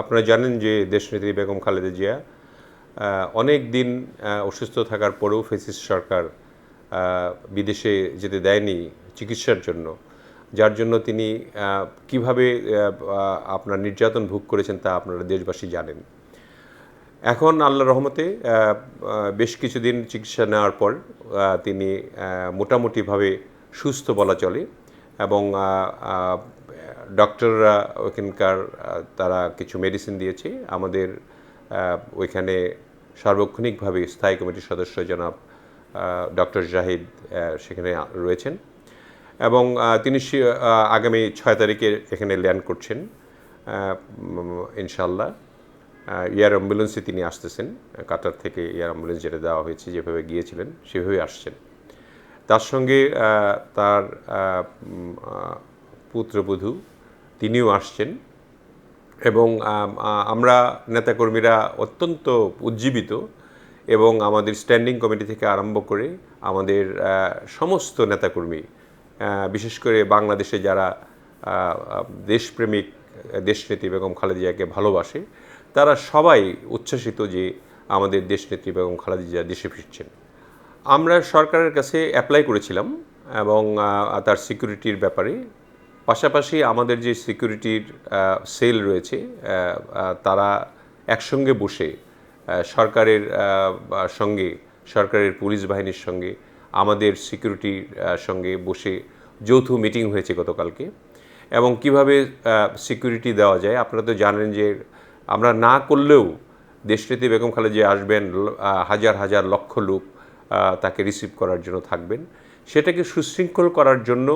আপনারা জানেন যে দেশনেত্রী বেগম খালেদা জিয়া অনেক দিন অসুস্থ থাকার পরেও ফেসিস সরকার বিদেশে যেতে দেয়নি চিকিৎসার জন্য। যার জন্য তিনি কীভাবে আপনার নির্যাতন ভোগ করেছেন তা আপনারা দেশবাসী জানেন। এখন আল্লাহ রহমতে বেশ কিছুদিন চিকিৎসা নেওয়ার পর তিনি মোটামুটিভাবে সুস্থ বলা চলে এবং ডক্টররা ওইখানকার তারা কিছু মেডিসিন দিয়েছে। আমাদের ওইখানে সার্বক্ষণিকভাবে স্থায়ী কমিটির সদস্য জনাব ডক্টর জাহিদ সেখানে রয়েছেন। এবং তিনি আগামী ছয় তারিখে এখানে ল্যান্ড করছেন ইনশাল্লাহ এয়ার অ্যাম্বুলেন্সে তিনি আসতেছেন। কাতার থেকে এয়ার অ্যাম্বুলেন্স যেটা দেওয়া হয়েছে, যেভাবে গিয়েছিলেন, সেভাবেই আসছেন। তার সঙ্গে তার পুত্রবধূ তিনিও আসছেন এবং আমরা নেতাকর্মীরা অত্যন্ত উজ্জীবিত এবং আমাদের স্ট্যান্ডিং কমিটি থেকে আরম্ভ করে আমাদের সমস্ত নেতাকর্মী বিশেষ করে বাংলাদেশে যারা দেশপ্রেমিক, দেশনেত্রী বেগম খালেদা জিয়াকে ভালোবাসে, তারা সবাই উচ্ছ্বসিত যে আমাদের দেশনেত্রী বেগম খালেদা জিয়া দেশে ফিরছেন। আমরা সরকারের কাছে অ্যাপ্লাই করেছিলাম এবং তার সিকিউরিটির ব্যাপারে পাশাপাশি আমাদের যে সিকিউরিটির সেল রয়েছে তারা একসঙ্গে বসে সরকারের সঙ্গে, সরকারের পুলিশ বাহিনীর সঙ্গে, আমাদের সিকিউরিটির সঙ্গে বসে যৌথ মিটিং হয়েছে গতকালকে। এবং কীভাবে সিকিউরিটি দেওয়া যায়, আপনারা তো জানেন যে আমরা না করলেও দেশটিতে বেগম খালেদা আসবেন হাজার হাজার লক্ষ লোক তাকে রিসিভ করার জন্য থাকবেন। সেটাকে সুশৃঙ্খল করার জন্য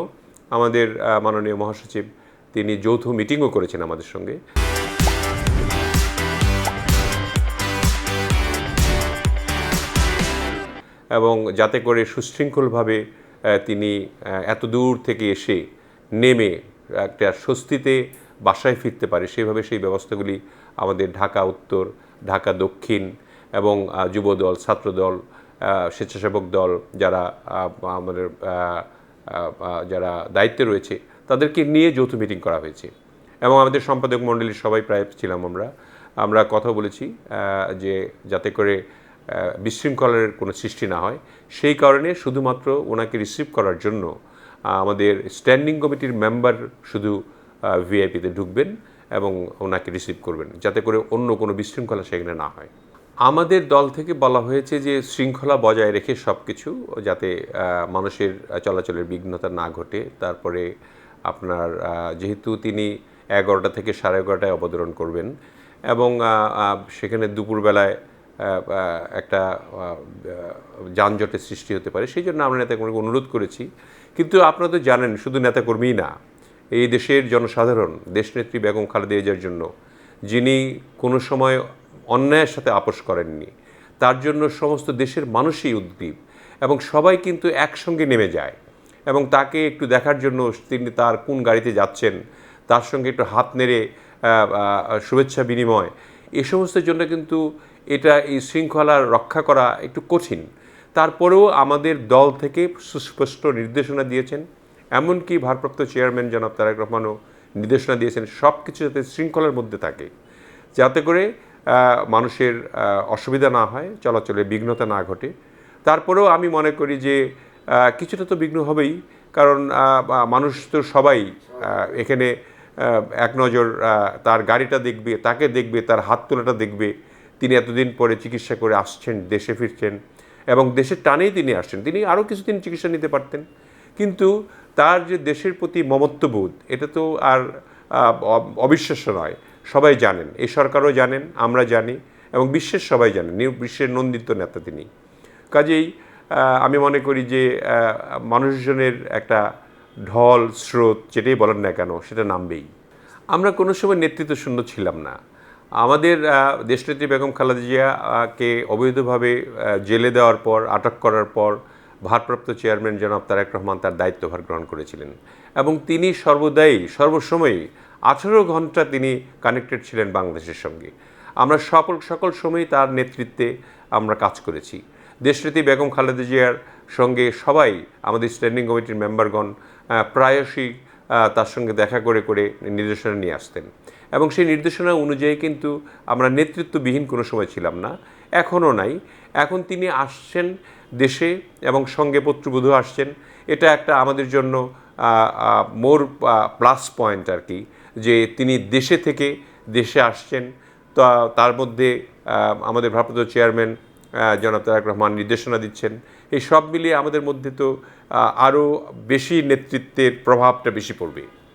আমাদের মাননীয় মহাসচিব, তিনি যৌথ মিটিংও করেছেন আমাদের সঙ্গে। এবং যাতে করে সুশৃঙ্খলভাবে তিনি এত দূর থেকে এসে নেমে একটা স্বস্তিতে বাসায় ফিরতে পারে, সেভাবে সেই ব্যবস্থাগুলি আমাদের ঢাকা উত্তর, ঢাকা দক্ষিণ এবং যুবদল ছাত্রদল স্বেচ্ছাসেবক দল যারা আমাদের যারা দায়িত্বে রয়েছে, তাদেরকে নিয়ে যৌথ মিটিং করা হয়েছে। এবং আমাদের সম্পাদক মণ্ডলীর সবাই প্রায় ছিলাম আমরা। আমরা কথা বলেছি যে যাতে করে বিশৃঙ্খলার কোনো সৃষ্টি না হয়। সেই কারণে শুধুমাত্র ওনাকে রিসিভ করার জন্য আমাদের স্ট্যান্ডিং কমিটির মেম্বার শুধু ভিআইপিতে ঢুকবেন এবং ওনাকে রিসিভ করবেন, যাতে করে অন্য কোনো বিশৃঙ্খলা সেখানে না হয়। আমাদের দল থেকে বলা হয়েছে যে শৃঙ্খলা বজায় রেখে সব কিছু যাতে মানুষের চলাচলের বিঘ্নতা না ঘটে। তারপরে আপনার যেহেতু তিনি এগারোটা থেকে সাড়ে এগারোটায় অবতরণ করবেন এবং সেখানে দুপুরবেলায় একটা যানজটের সৃষ্টি হতে পারে, সেই জন্য আমরা নেতাকর্মীকে অনুরোধ করেছি। কিন্তু আপনারা তো জানেন, শুধু নেতাকর্মীই না, এই দেশের জনসাধারণ, দেশনেত্রী বেগম খালেদা জিয়ার জন্য, যিনি কোনো সময় অন্যায়ের সাথে আপোষ করেননি। তার জন্য সমস্ত দেশের মানুষই উদ্গ্রীব এবং সবাই কিন্তু একসঙ্গে নেমে যায় এবং তাকে একটু দেখার জন্য তিনি তার কোন গাড়িতে যাচ্ছেন, তার সঙ্গে একটু হাত নেড়ে শুভেচ্ছা বিনিময়, এ সমস্তের জন্য কিন্তু এটা এই শৃঙ্খলা রক্ষা করা একটু কঠিন। তারপরেও আমাদের দল থেকে সুস্পষ্ট নির্দেশনা দিয়েছেন, এমনকি ভারপ্রাপ্ত চেয়ারম্যান জনাব তারেক রহমানও নির্দেশনা দিয়েছেন সব কিছু যাতে শৃঙ্খলার মধ্যে থাকে, যাতে করে মানুষের অসুবিধা না হয়, চলাচলে বিঘ্নতা না ঘটে। তারপরেও আমি মনে করি যে কিছুটা তো বিঘ্ন হবেই, কারণ মানুষ তো সবাই এখানে এক নজর তার গাড়িটা দেখবে, তাকে দেখবে, তার হাত তোলাটা দেখবে। তিনি এতদিন পরে চিকিৎসা করে আসছেন, দেশে ফিরছেন এবং দেশের টানেই তিনি আসছেন। তিনি আরও কিছুদিন চিকিৎসা নিতে পারতেন। কিন্তু তার যে দেশের প্রতি মমত্ববোধ, এটা তো আর অবিশ্বাস্য নয়। সবাই জানেন। এই সরকারও জানেন, আমরা জানি এবং বিশ্বের সবাই জানেন। বিশ্বের নন্দিত নেতা তিনি। কাজেই আমি মনে করি যে মানুষজনের একটা ঢল, স্রোত, যেটাই বলেন না কেন, সেটা নামবেই। আমরা কোনো সময় নেতৃত্ব শূন্য ছিলাম না। আমাদের দেশনেত্রী বেগম খালেদা জিয়াকে অবৈধভাবে জেলে দেওয়ার পর, আটক করার পর, ভারপ্রাপ্ত চেয়ারম্যান জনাব তারেক রহমান তার দায়িত্বভার গ্রহণ করেছিলেন। এবং তিনি সর্বদাই, সর্বসময়ই আঠেরো ঘণ্টা তিনি কানেক্টেড ছিলেন বাংলাদেশের সঙ্গে। আমরা সকল সকল সময়ই তার নেতৃত্বে আমরা কাজ করেছি। দেশনেত্রী বেগম খালেদা জিয়ার সঙ্গে সবাই আমাদের স্ট্যান্ডিং কমিটির মেম্বারগণ প্রায়শই তার সঙ্গে দেখা করে করে নির্দেশনা নিয়ে আসতেন। এবং সেই নির্দেশনা অনুযায়ী কিন্তু আমরা নেতৃত্ববিহীন কোনো সময় ছিলাম না, এখনও নাই। এখন তিনি আসছেন দেশে এবং সঙ্গে পত্রবধূ আসছেন। এটা একটা আমাদের জন্য মোর প্লাস পয়েন্ট আর কি। যে তিনি দেশে থেকে দেশে আসছেন, তা তার মধ্যে আমাদের ভারপ্রাপ্ত চেয়ারম্যান জনাব তারাক রহমান নির্দেশনা দিচ্ছেন। এই সব মিলিয়ে আমাদের মধ্যে তো আরও বেশি নেতৃত্বের প্রভাবটা বেশি পড়বে।